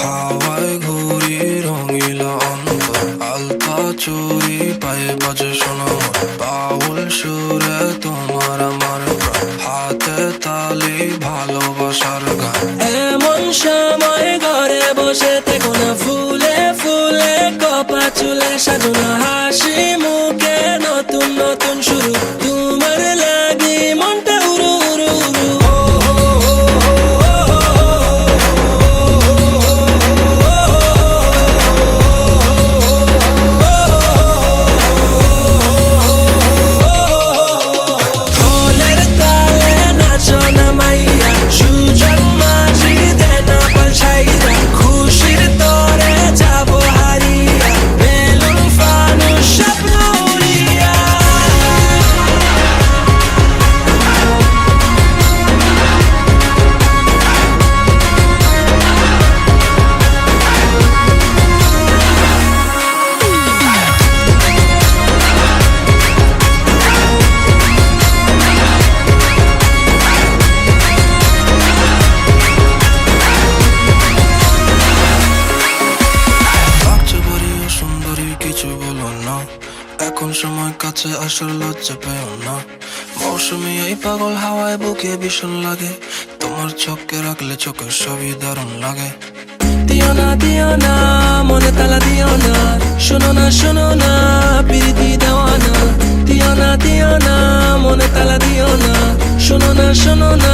হাওয়ায় চুরি পায়ে বাজে শোনো বাউল তোমার আমার। হাতে তালি ভালোবাসার গান এমন সময় ঘরে বসে থেকো না ফুলে কপা চুলে সাজানো হাসি মুখে নতুন নতুন শুরু। এখন সময় কাছে আসার লজ্জা পেও না। মৌসুমি এই পাগল হাওয়ায় বুকে ভীষণ লাগে। তোমার চোখে রাখলে চোখের সবই দারুণ লাগে। দিও না দিও না, মনে তালা দিও না। শোনো না শোনো না, প্রীতি দেওয়া না দিও না দিও না, মনে তালা দিও না। শোনো না শোনো না